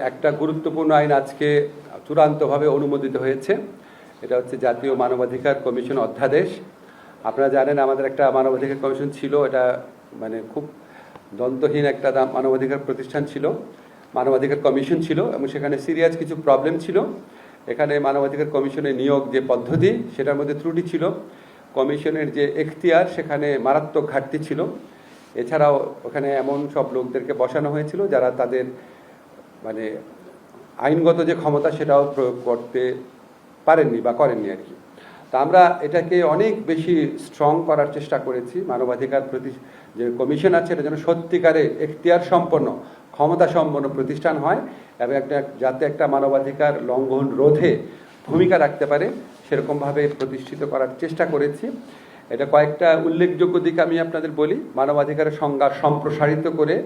একটা গুরুত্বপূর্ণ আইন আজকে চূড়ান্তভাবে অনুমোদিত হয়েছে। এটা হচ্ছে জাতীয় মানবাধিকার কমিশন অধ্যাদেশ। আপনারা জানেন আমাদের একটা মানবাধিকার কমিশন ছিল, এটা মানে খুব দ্বন্দ্বহীন একটা মানবাধিকার প্রতিষ্ঠান ছিল। মানবাধিকার কমিশন ছিল এবং সেখানে সিরিয়াস কিছু প্রবলেম ছিল। এখানে মানবাধিকার কমিশনের নিয়োগ যে পদ্ধতি, সেটার মধ্যে ত্রুটি ছিল। কমিশনের যে এখতিয়ার, সেখানে মারাত্মক ঘাটতি ছিল। এছাড়াও ওখানে এমন সব লোকদেরকে বসানো হয়েছিল যারা তাদের মানে আইনগত যে ক্ষমতা সেটাও প্রয়োগ করতে পারেননি বা করেননি আর কি। তা আমরা এটাকে অনেক বেশি স্ট্রং করার চেষ্টা করেছি। মানবাধিকার প্রতি যে কমিশন আছে, এটা যেন সত্যিকারে এখতিয়ার সম্পন্ন, ক্ষমতা সম্পন্ন প্রতিষ্ঠান হয় এবং একটা, যাতে একটা মানবাধিকার লঙ্ঘন রোধে ভূমিকা রাখতে পারে, সেরকমভাবে প্রতিষ্ঠিত করার চেষ্টা করেছি। এটা কয়েকটা উল্লেখযোগ্য দিক আমি আপনাদের বলি। মানবাধিকারের সংজ্ঞা সম্প্রসারিত করে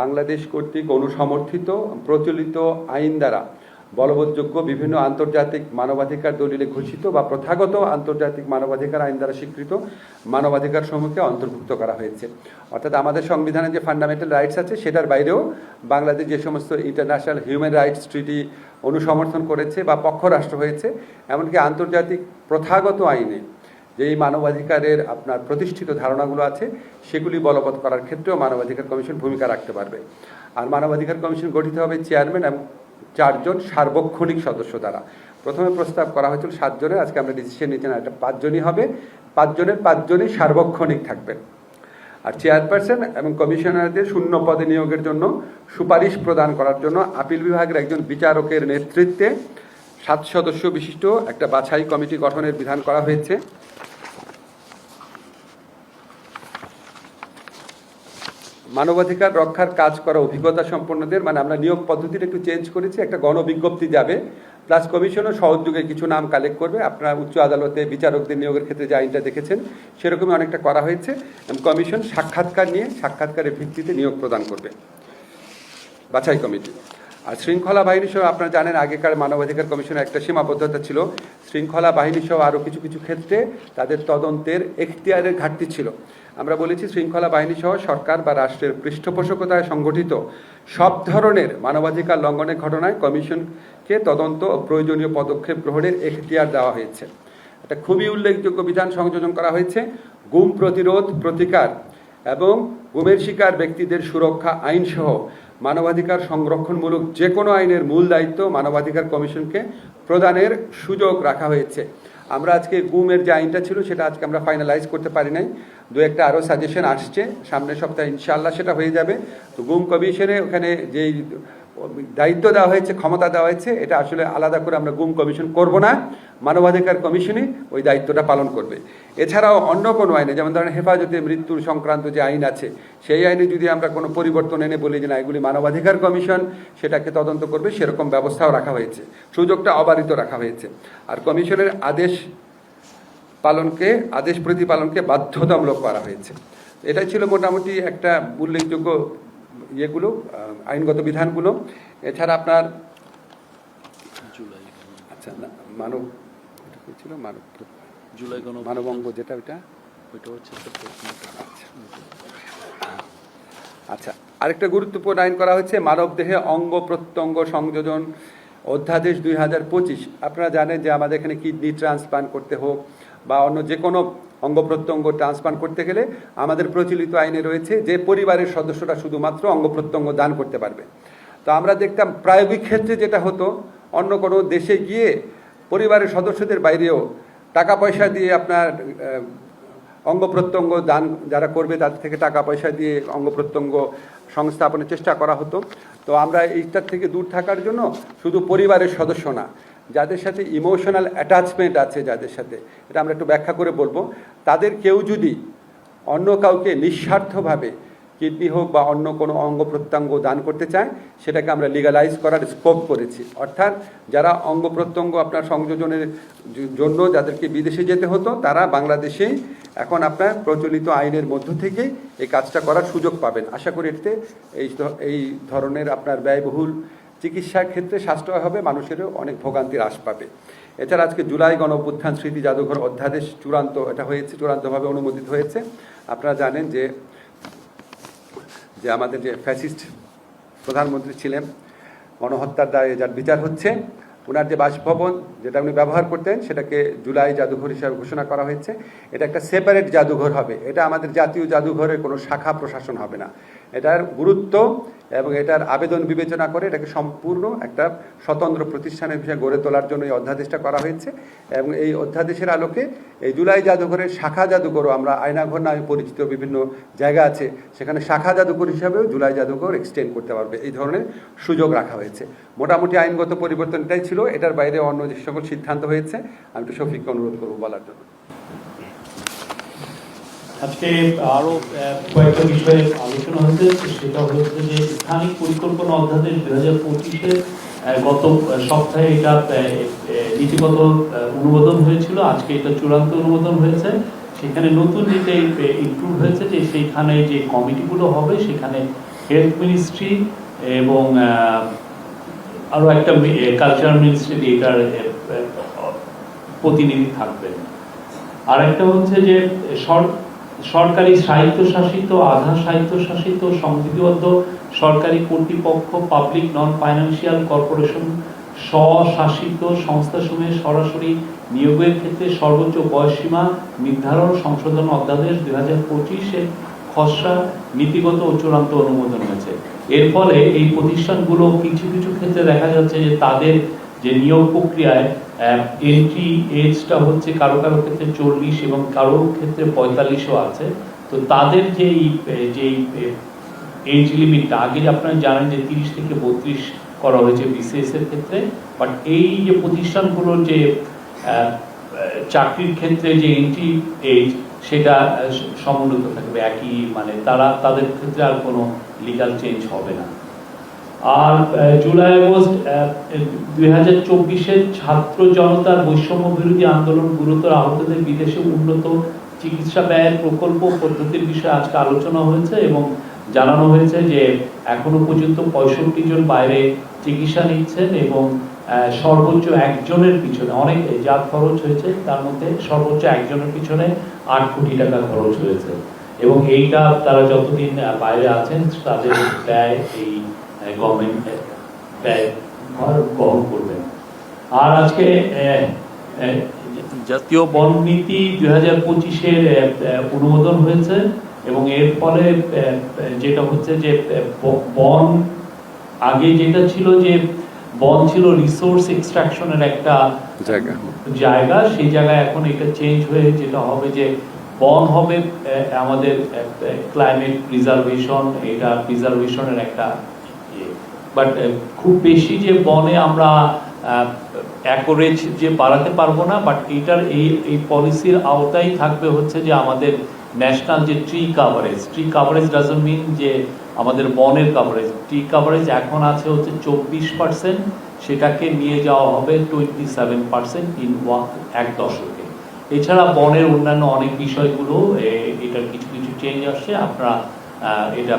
বাংলাদেশ কর্তৃক অনুসমর্থিত, প্রচলিত আইন দ্বারা বলবৎযোগ্য বিভিন্ন আন্তর্জাতিক মানবাধিকার দলিলে ঘোষিত বা প্রথাগত আন্তর্জাতিক মানবাধিকার আইন দ্বারা স্বীকৃত মানবাধিকার সমূহকে অন্তর্ভুক্ত করা হয়েছে। অর্থাৎ আমাদের সংবিধানে যে ফান্ডামেন্টাল রাইটস আছে, সেটার বাইরেও বাংলাদেশ যে সমস্ত ইন্টারন্যাশনাল হিউম্যান রাইটস ট্রিটি অনুসমর্থন করেছে বা পক্ষ রাষ্ট্র হয়েছে, এমনকি আন্তর্জাতিক প্রথাগত আইনে যেই মানবাধিকারের আপনার প্রতিষ্ঠিত ধারণাগুলো আছে, সেগুলি বলবৎ করার ক্ষেত্রেও মানবাধিকার কমিশন ভূমিকা রাখতে পারবে। আর মানবাধিকার কমিশন গঠিত হবে চেয়ারম্যান এবং চারজন সার্বক্ষণিক সদস্য দ্বারা। প্রথমে প্রস্তাব করা হয়েছিল সাতজনের, আজকে আমরা ডিসিশন নিচ্ছি না, এটা পাঁচজনই হবে। পাঁচজনের পাঁচজনই সার্বক্ষণিক থাকবেন। আর চেয়ারপারসন এবং কমিশনারদের শূন্য পদে নিয়োগের জন্য সুপারিশ প্রদান করার জন্য আপিল বিভাগের একজন বিচারকের নেতৃত্বে সাত সদস্য বিশিষ্ট একটা বাছাই কমিটি গঠনের বিধান করা হয়েছে। মানবাধিকার রক্ষার কাজ করা অভিজ্ঞতা সম্পন্নদের মানে আমরা নিয়োগ পদ্ধতিটা একটু চেঞ্জ করেছি, একটা গণবিজ্ঞপ্তি যাবে। প্লাস কমিশনও সহযোগে কিছু নাম কালেক্ট করবে। আপনারা উচ্চ আদালতে বিচারকদের নিয়োগের ক্ষেত্রে যে আইনটা দেখেছেন, সেরকমই অনেকটা করা হয়েছে। কমিশন সাক্ষাৎকার নিয়ে, সাক্ষাৎকারের ভিত্তিতে নিয়োগ প্রদান করবে। বাছাই কমিটি। আর শৃঙ্খলা বাহিনী সহ আপনারা জানেন, আগেকার মানবাধিকার কমিশনের একটা সীমাবদ্ধতা ছিল। শৃঙ্খলা বাহিনী সহ আরও কিছু কিছু ক্ষেত্রে তাদের তদন্তের এখতিয়ারের ঘাটতি ছিল। আমরা বলেছি, শৃঙ্খলা বাহিনী সহ সরকার বা রাষ্ট্রের পৃষ্ঠপোষকতায় সংগঠিত সব ধরনের মানবাধিকার লঙ্ঘনের ঘটনায় কমিশনকে তদন্ত ও প্রয়োজনীয় পদক্ষেপ গ্রহণের এখতিয়ার দেওয়া হয়েছে। একটা খুবই উল্লেখযোগ্য বিধান সংযোজন করা হয়েছে। গুম প্রতিরোধ, প্রতিকার এবং গুমের শিকার ব্যক্তিদের সুরক্ষা আইনসহ মানবাধিকার সংরক্ষণমূলক যে কোনো আইনের মূল দায়িত্ব মানবাধিকার কমিশনকে প্রদানের সুযোগ রাখা হয়েছে। আমরা আজকে গুমের যে আইনটা ছিল সেটা আজকে আমরা ফাইনালাইজ করতে পারি নাই। দু একটা আরও সাজেশন আসছে। সামনের সপ্তাহে ইনশাআল্লাহ সেটা হয়ে যাবে। তো গুম কমিশনে ওখানে যেই দায়িত্ব দেওয়া হয়েছে, ক্ষমতা দেওয়া হয়েছে, এটা আসলে আলাদা করে আমরা গুম কমিশন করব না, মানবাধিকার কমিশনই ওই দায়িত্বটা পালন করবে। এছাড়াও অন্য কোনো আইনে, যেমন ধরেন হেফাজতে মৃত্যুর সংক্রান্ত যে আইন আছে, সেই আইনে যদি আমরা কোনো পরিবর্তন এনে বলি যে না, এগুলি মানবাধিকার কমিশন, সেটাকে তদন্ত করবে, সেরকম ব্যবস্থাও রাখা হয়েছে, সুযোগটা অবারিত রাখা হয়েছে। আর কমিশনের আদেশ পালনকে, আদেশ প্রতিপালনকে বাধ্যতামূলক করা হয়েছে। এটাই ছিল মোটামুটি একটা উল্লেখযোগ্য ইয়েগুলো আইনগত বিধানগুলো। এছাড়া আপনার আচ্ছা না মানব এটা কি ছিল? মানব জুলাই গণ মানবঙ্গ যেটা ওইটা? ওইটা হচ্ছে তো আচ্ছা। আরেকটা গুরুত্বপূর্ণ আইন করা হয়েছে মানব দেহে অঙ্গ প্রত্যঙ্গ সংযোজন অধ্যাদেশ দুই হাজার পঁচিশ। আপনারা জানেন যে আমাদের এখানে কিডনি ট্রান্সপ্লান্ট করতে হোক বা অন্য যে কোনো অঙ্গ প্রত্যঙ্গ ট্রান্সপ্লান্ট করতে গেলে আমাদের প্রচলিত আইনে রয়েছে যে পরিবারের সদস্যরা শুধুমাত্র অঙ্গ প্রত্যঙ্গ দান করতে পারবে। তো আমরা দেখতাম প্রায়োগিক ক্ষেত্রে যেটা হতো, অন্য কোনো দেশে গিয়ে পরিবারের সদস্যদের বাইরেও টাকা পয়সা দিয়ে আপনার অঙ্গ প্রত্যঙ্গ দান যারা করবে তাদের থেকে টাকা পয়সা দিয়ে অঙ্গ প্রত্যঙ্গ সংস্থাপনের চেষ্টা করা হতো। তো আমরা এইটার থেকে দূর থাকার জন্য শুধু পরিবারের সদস্য না যাদের সাথে ইমোশনাল অ্যাটাচমেন্ট আছে, যাদের সাথে, এটা আমরা একটু ব্যাখ্যা করে বলব। তাদের কেউ যদি অন্য কাউকে নিঃস্বার্থভাবে কিডনি হোক বা অন্য কোনো অঙ্গ প্রত্যঙ্গ দান করতে চায়, সেটাকে আমরা লিগালাইজ করার স্কোপ করেছি। অর্থাৎ যারা অঙ্গ প্রত্যঙ্গ আপনার সংযোজনের জন্য যাদেরকে বিদেশে যেতে হতো, তারা বাংলাদেশেই এখন আপনার প্রচলিত আইনের মধ্য থেকে এই কাজটা করার সুযোগ পাবেন। আশা করি এতে এই ধরনের আপনার ব্যয়বহুল চিকিৎসার ক্ষেত্রে সাশ্রয় হবে, মানুষেরও অনেক ভোগান্তি হ্রাস পাবে। এছাড়া আজকে জুলাই গণ স্মৃতি জাদুঘর অধ্যাদেশ চূড়ান্ত, এটা হয়েছে, চূড়ান্তভাবে অনুমোদিত হয়েছে। আপনারা জানেন যে যে আমাদের যে ফ্যাসিস্ট প্রধানমন্ত্রী ছিলেন, গণহত্যার দায়ে যার বিচার হচ্ছে ওনার যে বাসভবন যেটা উনি ব্যবহার করতেন, সেটাকে জুলাই জাদুঘর হিসাবে ঘোষণা করা হয়েছে। এটা একটা সেপারেট জাদুঘর হবে। এটা আমাদের জাতীয় জাদুঘরের কোনো শাখা প্রশাসন হবে না। এটার গুরুত্ব এবং এটার আবেদন বিবেচনা করে এটাকে সম্পূর্ণ একটা স্বতন্ত্র প্রতিষ্ঠানের বিষয়ে গড়ে তোলার জন্য এই অধ্যাদেশটা করা হয়েছে। এবং এই অধ্যাদেশের আলোকে এই জুলাই জাদুঘরের শাখা জাদুঘরও আমরা আয়নাঘর নামে পরিচিত বিভিন্ন জায়গা আছে, সেখানে শাখা জাদুঘর হিসাবেও জুলাই জাদুঘর এক্সটেন্ড করতে পারবে। এই ধরনের সুযোগ রাখা হয়েছে। মোটামুটি আইনগত পরিবর্তন এটাই ছিল, এটার বাইরে অন্য যে সকল সিদ্ধান্ত হয়েছে, আমি একটু শফিককে অনুরোধ করব বলার জন্য। আজকে আরও কয়েকটা বিষয়ে আলোচনা হয়েছে, সেটা হচ্ছে যে স্থানিক পরিকল্পনা অধ্যাদেশ দুই হাজার পঁচিশে গত সপ্তাহে এটা নীতিগত অনুমোদন হয়েছিল, আজকে এটা চূড়ান্ত অনুমোদন হয়েছে। সেখানে নতুন যেটা ইনক্লুড হয়েছে যে সেইখানে যে কমিটিগুলো হবে, সেখানে হেলথ মিনিস্ট্রি এবং আরও একটা কালচারাল মিনিস্ট্রি এটার প্রতিনিধি থাকবেন আর একটা হচ্ছে যে সর- সরকারি স্বায়ত্তশাসিত, আধা স্বায়ত্তশাসিত, সংবিধিবদ্ধ সরকারি কর্তৃপক্ষ পাবলিক নন ফাইন্যান্সিয়াল কর্পোরেশন স্বশাসিত সংস্থাসমূহে সরাসরি নিয়োগের ক্ষেত্রে সর্বোচ্চ বয়সসীমা নির্ধারণ সংশোধন অধ্যাদেশ দুই হাজার পঁচিশে খসড়া নীতিগত ও চূড়ান্ত অনুমোদন হয়েছে। এর ফলে এই প্রতিষ্ঠানগুলো কিছু কিছু ক্ষেত্রে দেখা যাচ্ছে যে তাদের যে নিয়োগ প্রক্রিয়ায় এন্ট্রি এজটা হচ্ছে কারও কারও ক্ষেত্রে চল্লিশ এবং কারও ক্ষেত্রে পঁয়তাল্লিশও আছে। তো তাদের যেই যেই এজ লিমিটটা আগে আপনারা জানেন যে তিরিশ থেকে বত্রিশ করা হয়েছে বিসিএস এর ক্ষেত্রে বাট এই যে প্রতিষ্ঠানগুলোর যে চাকরির ক্ষেত্রে যে এন্ট্রি এজ সেটা আহ, সমুন্নত থাকবে একই মানে তারা তাদের ক্ষেত্রে আর কোনো লিগাল চেঞ্জ হবে না। আর জুলাই আগস্ট দুই হাজার চব্বিশের ছাত্র জনতার বৈষম্য বিরোধী আন্দোলন গুরুতর আহতদের বিদেশে উন্নত চিকিৎসা ব্যয়ের প্রকল্প পদ্ধতির বিষয়ে আজকে আলোচনা হয়েছে এবং জানানো হয়েছে যে এখনও পর্যন্ত পঁয়ষট্টি জন বাইরে চিকিৎসা নিচ্ছেন এবং সর্বোচ্চ একজনের পিছনে, অনেক যা খরচ হয়েছে, তার মধ্যে সর্বোচ্চ একজনের পিছনে আট কোটি টাকা খরচ হয়েছে। এবং এইটা তারা যতদিন বাইরে আছেন, তাদের ব্যয় এই গভর্নমেন্ট ব্যয় করবেন আর আজকে জাতীয় বন নীতি দুই হাজার পঁচিশের অনুমোদন হয়েছে এবং এর ফলে যেটা হচ্ছে যে বন আগে যেটা ছিল যে বন ছিল রিসোর্স এক্সট্রাকশনের একটা জায়গা। জায়গা। সেই জায়গায় এখন এটা চেঞ্জ হয়ে যেটা হবে যে বন হবে আমাদের ক্লাইমেট প্রিজার্ভেশন এটা প্রিজার্ভেশনের একটা বাট খুব বেশি যে বনে আমরা অ্যাকোরেজ যে বাড়াতে পারব না বাট এটার এই এই পলিসির আওতায় থাকবে হচ্ছে যে আমাদের ন্যাশনাল যে tree coverage tree coverage doesn't mean যে আমাদের বনের কাভারেজ টি কাভারেজ এখন আছে হচ্ছে চব্বিশ পার্সেন্ট সেটাকে নিয়ে যাওয়া হবে টোয়েন্টি সেভেন পার্সেন্ট ইন এক দশকে। এছাড়া বনের অন্যান্য অনেক বিষয়গুলো এটার কিছু কিছু চেঞ্জ আসছে আপনারা এটা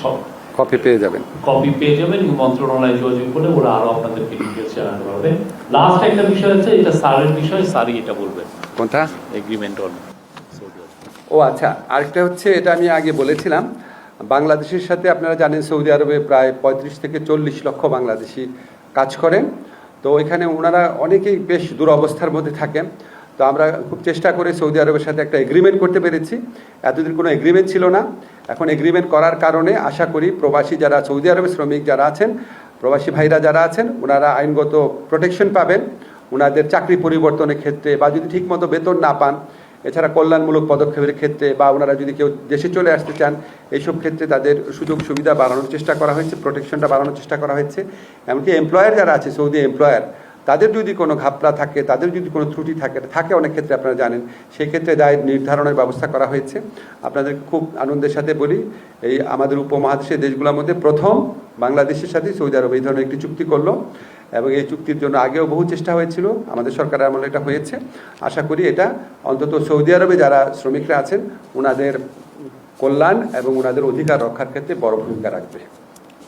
সব কপি পেয়ে যাবেন। কপি পেয়ে যাবেন মন্ত্রণালয়ে যোগাযোগ করলে ওরা আরও আপনাদেরকে ডিটেলস জানাতে পারবে। লাস্ট একটা বিষয় আছে এটা স্যারের বিষয় স্যারই এটা বলবেন। কোনটা? এগ্রিমেন্ট অন ও আচ্ছা আরেকটা হচ্ছে এটা আমি আগে বলেছিলাম বাংলাদেশের সাথে আপনারা জানেন সৌদি আরবে প্রায় পঁয়ত্রিশ থেকে চল্লিশ লক্ষ বাংলাদেশি কাজ করেন। তো এখানে ওনারা অনেকেই বেশ দুরবস্থার মধ্যে থাকেন। তো আমরা খুব চেষ্টা করে সৌদি আরবের সাথে একটা এগ্রিমেন্ট করতে পেরেছি। এতদিন কোনো এগ্রিমেন্ট ছিল না। এখন এগ্রিমেন্ট করার কারণে আশা করি প্রবাসী যারা, সৌদি আরবের শ্রমিক যারা আছেন, প্রবাসী ভাইরা যারা আছেন, ওনারা আইনগত প্রোটেকশন পাবেন। ওনাদের চাকরি পরিবর্তনের ক্ষেত্রে বা যদি ঠিকমতো বেতন না পান এছাড়া কল্যাণমূলক পদক্ষেপের ক্ষেত্রে বা ওনারা যদি কেউ দেশে চলে আসতে চান, এইসব ক্ষেত্রে তাদের সুযোগ সুবিধা বাড়ানোর চেষ্টা করা হয়েছে প্রোটেকশনটা বাড়ানোর চেষ্টা করা হয়েছে। এমনকি এমপ্লয়ার যারা আছে, সৌদি এমপ্লয়ার তাদের যদি কোনো ঘাপলা থাকে, তাদের যদি কোনো ত্রুটি থাকে থাকে অনেক ক্ষেত্রে আপনারা জানেন, সেই ক্ষেত্রে দায় নির্ধারণের ব্যবস্থা করা হয়েছে। আপনাদের খুব আনন্দের সাথে বলি, এই আমাদের উপমহাদেশের দেশগুলোর মধ্যে প্রথম বাংলাদেশের সাথে সৌদি আরব এই ধরনের একটি চুক্তি করল। এবং এই চুক্তির জন্য আগেও বহু চেষ্টা হয়েছিল। আমাদের সরকারের আমলে এটা হয়েছে। আশা করি এটা অন্তত সৌদি আরবে যারা শ্রমিকরা আছেন ওনাদের কল্যাণ এবং ওনাদের অধিকার রক্ষার ক্ষেত্রে বড় ভূমিকা রাখবে।